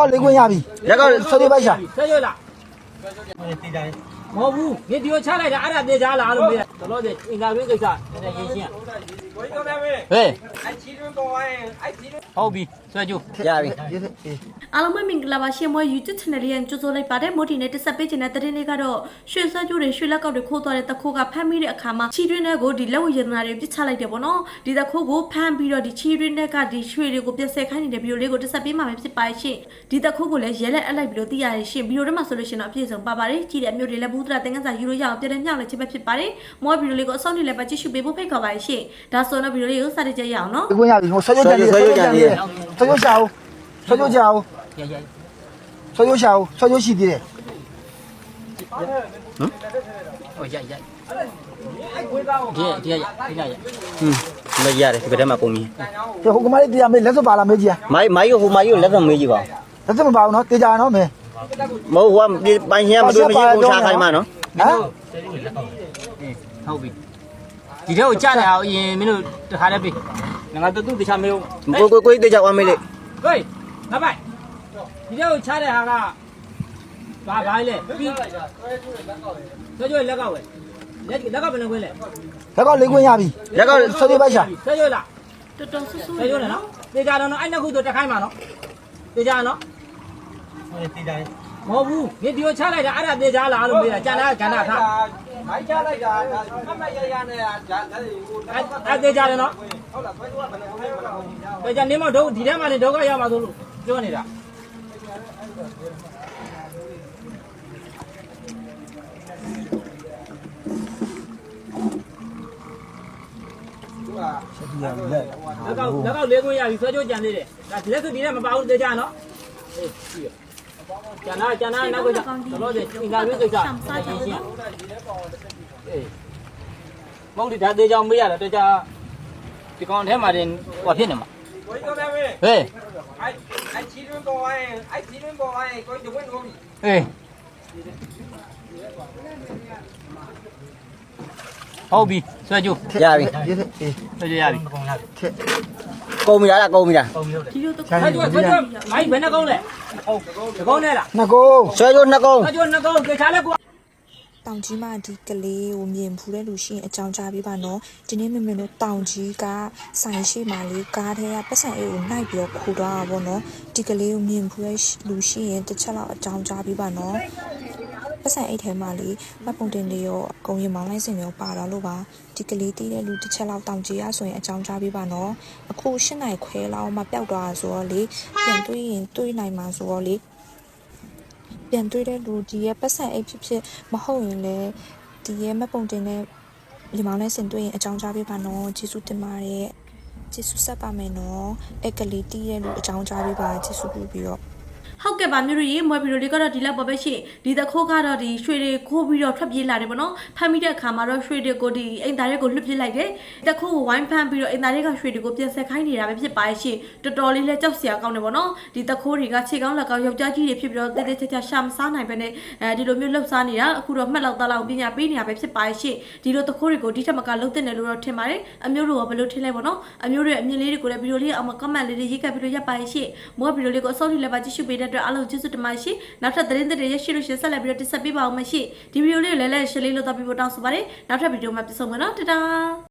ကောက်လေးခွင့်ရပြီရက်ကောက်ဆွေးနွေးပိုက်ရှာဆက်ရွက်လားမဟုတ်ဘူးဒီဒီကိုချလိုက်တာအဲ့ဒါတေချာလားလို့မေးတာတော်တော်အင်တာဗျူးကိစ္စနည်းနည်းရင်းရှင်းကိုကြီးတော့လည်းပဲဟေးအဲ့ချီတွင်းပေါ်ရင်အဲ့ချီတွင်းဟုတ်ပြီဆွဲကြိုးရပြီရေးစေအေးအားလုံးပဲမင်္ဂလာပါရှင်မွေ YouTube channel လေးရန်ကြိုဆိုလိုက်ပါတယ်မိုဒီနဲ့တက်ဆက်ပေးခြင်းတဲ့တဲ့နေ့ကတော့ရွှေဆွဲကြိုးတွေရွှေလက်ကောက်တွေခိုးသွားတဲ့တခိုးကဖမ်းမိတဲ့အခါမှာချီတွင်းတဲ့ကိုဒီလက်ဝရတနာတွေပြစ်ချလိုက်တယ်ပေါ့နော်ဒီတခိုးကိုဖမ်းပြီးတော့ဒီချီတွင်းတဲ့ကဒီရွှေတွေကိုပြက်ဆဲခိုင်းနေတဲ့ဗီဒီယိုလေးကိုတက်ဆက်ပေးမှာပဲဖြစ်ပါရှင်ဒီတခိုးကိုလည်းရဲလက်အပ်လိုက်ပြီးတော့သိရတယ်ရှင်ဗီဒီယိုထဲမှာဆိုလို့ရှင်တော့အပြည့်စုံပါပါတယ်ကြည့်တဲ့အမျိုးတွေလည်းဘူးတရာတင်ကန်းစာယူလို့ရအောင်ပြတဲ့မြောက်လည်းချစ်ပဲဖြစ်ပါတယ်မောဗီဒီယိုလေးကိုအဆုံးထိလည်းပဲကြည့်ရှုပေးဖို့ဖိတ်ခေါ်ပါတယ်ရှင်ဒါဆိုတော့ဗီဒီယိုလေးကိုစတင်ကြရအောင်နော်လေးခွင့်ရပြီဟိုဆွေးနွေးကြံသေးဆွေးနွေးကြံသေးဆွေးနွေးရှာအောင်ဆွေးနွေးကြအောင်ရရဆွေးနွေးရှာအောင်ဆွေးနွေးရှိသေးတယ်ဟိုရရဒီဒီရဒီရရဟွန်းမရတယ်ဒီဘက်ထဲမှာပုံကြီးဒီဟိုကမလေးတရားမေးလက်စွပ်ပါလားမေးကြည့်မိုင်းမိုင်းကိုဟိုမိုင်းကိုလက်တော့မေးကြည့်ပါလက်စွပ်မပါဘူးနော်တေချာနော်မေမဟုတ်ဟိုကပိုင်ရှင်ကမတွေ့မရှိဘူးချာခိုင်းမှာနော်ဟမ်ဟုတ်ပြီဒီထဲကိုကြားနေအောင်အရင်မင်းတို့တခါတည်းပြီ ငါတို့သူ့တခြားမင်းတို့ကိုကိုကိုတေချာဝမ်းမေးလေဟေးငါပိုက်ဒီထဲကိုချတဲ့ဟာကဘာဘာလဲပြီးဆွဲကြွလက်ကဝဲလက်လက်ကဘယ်နှခွင်းလဲလက်ကောက်လေးခွင့်ရပြီရက်ကောက်ဆွေးနွေးပိုက်ရှာဆွဲကြွလားတော်တော်ဆူဆူဆွဲကြွနဲ့နော်တေချာတော့နော်အဲ့နှစ်ခုတော့တက်ခိုင်းမှာနော်တေချာနော် မဟုတ်ဘူးဒီဒီကိုချလိုက်တာအဲ့ဒါတေချာလားလို့မေးတာကျန်တာကန္နာထားမိုက်ချလိုက်တာအမတ်ရရနဲ့ဒါဒါဟိုအဲ့အဲ့တေချာတယ်နော်ဟုတ်လားဆွဲတော့ဘယ်လိုလဲဘယ်လိုလဲတေချာနေမတော့ဒီထဲမှာနေဒုက္ခရောက်မှာဆိုလို့ပြောနေတာလက်ကောက်လက်ကောက်လေးခွင့်ရပြီဆွဲကြိုးကြံသေးတယ်ဒါလက်စုပ်ဒီနဲ့မပါဘူးတေချာနော်အေးကြည့်ရ ကျန်တာကျန်တာနောက်ကကျတော်တော်အင်္ဂါရွေးကိစ္စရှင်းရှင်းအေးမဟုတ်ဒီဒါတေချာမေးရတယ်တေချာဒီကောင်ထဲမှာတင်ဟောဖြ စ်နေမှာကိုကြီးတော့လည်းပဲဟေးအဲ့အဲ့ချီတွင်းပေါ်ရင်အဲ့ချီတွင်းပေါ်ရင်ကိုကြီးတော့ဝင်လို့ပြီဟေးဟုတ်ပြီဆွဲကြိုးရပြီရေးစေအေးဆွဲကြိုးရပြီထက်ကုန်ပြီလားကုန်ပြီလားဒီလိုတော့ချမ်းဆွဲနေကြိုးဆွဲကြိုးမိုက်ဘယ်နှကုန်းလဲဟုတ်ဒီကုန်းနဲ့လားနှစ်ကိုဆွဲကြိုးနှစ်ကုန်ဆွဲကြိုးနှကုန်းတေချာလဲကွာတောင်ကြီးမှဒီကလေးကိုမြင်ဖူးတဲ့လူရှိရင်အကြောင်းကြားပေးပါနော်ဒီနေ့မမေတို့တောင်ကြီးကဆိုင်ရှိမှလေးကားထဲကပတ်စံအိတ်ကိုနှိုက်ပြီးတော့ခူသွားတာပေါ့နော်ဒီကလေးကိုမြင်ဖူးတဲ့လူရှိရင်တစ်ချက်လောက်အကြောင်းကြားပေးပါနော် ပတ်စံအိတ်ထဲမှာလေးမှတ်ပုံတင်လေးရောအကုန်ရင်မောင်းလိုက်စင်ရောပါလာလို့ပါဒီကလေးတီးတဲ့လူတစ်ချက်လောက်တောင်ကြီးရဆိုရင်အကြောင်းကြားပေးပါနော်အခု၈နိုင်ခွဲလောက်မှပျောက်သွားတာဆိုတော့လေပြန်တွေးရင်တွေးနိုင်မှာဆိုတော့လေပြန်တွေ့တဲ့လူဒီရဲ့ပတ်စံအိတ်ဖြစ်ဖြစ်မဟုတ်ရင်လည်းဒီရဲ့မပုံတင်တဲ့ညီမောင်နဲ့ဆင်တွေ့ရင်အကြောင်းကြားပေးပါနော်ကျေးဇူးတင်ပါတယ်ကျေးဇူးဆက်ပါမယ်နော်အဲ့ကလေးတီးတဲ့လူအကြောင်းကြားပေးပါကျေးဇူးပြုပြီးတော့ ဟုတ်ကဲ့ပါမျိုးတို့ရေမွေဗီဒီယိုလေးကတော့ဒီလောက်ပါပဲရှင်ဒီတခိုးကတော့ဒီရွှေတွေခိုးပြီးတော့ထွက်ပြေးလာတယ်ပေါ့နော်ဖမ်းမိတဲ့အခါမှာတော့ရွှေတွေကိုဒီအိမ်သားတွေကိုလွတ်ပြစ်လိုက်တယ်တခိုးကိုဝိုင်းဖမ်းပြီးတော့အိမ်သားတွေကရွှေတွေကိုပြန်ဆက်ခိုင်းနေတာပဲဖြစ်ပါရဲ့ရှင်တော်တော်လေးလဲကြောက်စရာကောင်းတယ်ပေါ့နော်ဒီတခိုးတွေကခြေကောင်းလက်ကောင်းယောက်ျားကြီးတွေဖြစ်ပြီးတော့တေးသေးချာချာရှာမစားနိုင်ပဲနဲ့အဲဒီလိုမျိုးလှုပ်ရှားနေတာအခုတော့မှတ်လောက်သားလောက်ပညာပေးနေတာပဲဖြစ်ပါရဲ့ရှင်ဒီလိုတခိုးတွေကိုဒီထက်မကလှုပ်တဲ့တယ်လို့တော့ထင်ပါတယ်အမျိုးတို့ကဘယ်လိုထင်လဲပေါ့နော်အမျိုးတို့ရဲ့အမြင်လေးတွေကိုလည်းဗီဒီယိုလေးအောက်မှာ comment လေးတွေရေးခဲ့ပြီးတော့ရပ်ပါရဲ့ရှင်မောဗီဒီယိုလေးကိုအဆုံးထိလည်းပါကြည့်ရှုပေးတဲ့အတွက်အားလုံးကျေးဇူးတင်ပါတယ်ရှင်နောက်ထပ်သတင်းတွေရရှိလို့ရှင်ဆက်လက်ပြီးတော့တင်ဆက်ပေးပါအောင်မရှိဒီဗီဒီယိုလေးကိုလည်းလည်းရှင်းလေးလို့တော့ပြဖို့တောင်းဆိုပါတယ်နောက်ထပ်ဗီဒီယိုမှာပြန်ဆုံမယ်နော်တတား